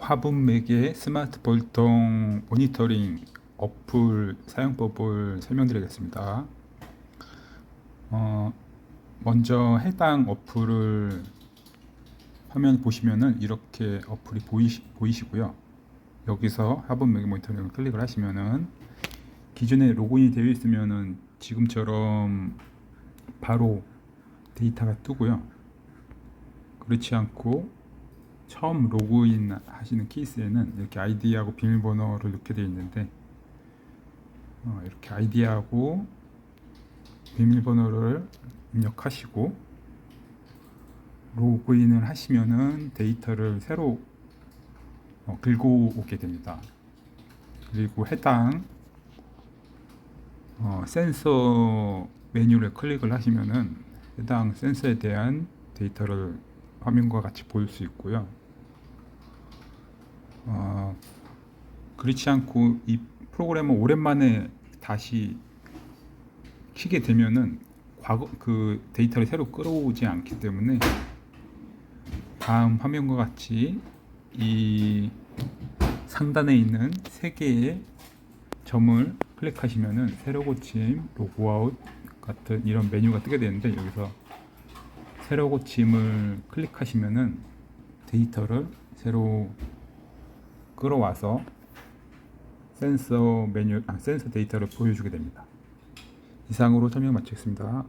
화분 매개 스마트 볼통 모니터링 어플 사용법을 설명드리겠습니다. 어, 먼저 해당 어플을 화면 보시면은 이렇게 어플이 보이시, 보이시고요. 여기서 화분 매개 모니터링을 클릭을 하시면은 기존에 로그인이 되어 있으면은 지금처럼 바로 데이터가 뜨고요. 그렇지 않고 처음 로그인 하시는 케이스에는 이렇게 아이디하고 비밀번호를 넣게 되어 있는데 어, 이렇게 아이디하고 비밀번호를 입력하시고 로그인을 하시면은 데이터를 새로 어, 긁고 오게 됩니다. 그리고 해당 어, 센서 메뉴를 클릭을 하시면은 해당 센서에 대한 데이터를 화면과 같이 볼 수 있고요. 어, 그렇지 않고 이 프로그램을 오랜만에 다시 키게 되면은 과거 그 데이터를 새로 끌어오지 않기 때문에 다음 화면과 같이 이 상단에 있는 세 개의 점을 클릭하시면은 새로 고침, 로그아웃 같은 이런 메뉴가 뜨게 되는데 여기서 새로 고침을 클릭하시면은 데이터를 새로 끌어와서 센서 메뉴, 아, 센서 데이터를 보여주게 됩니다. 이상으로 설명 마치겠습니다.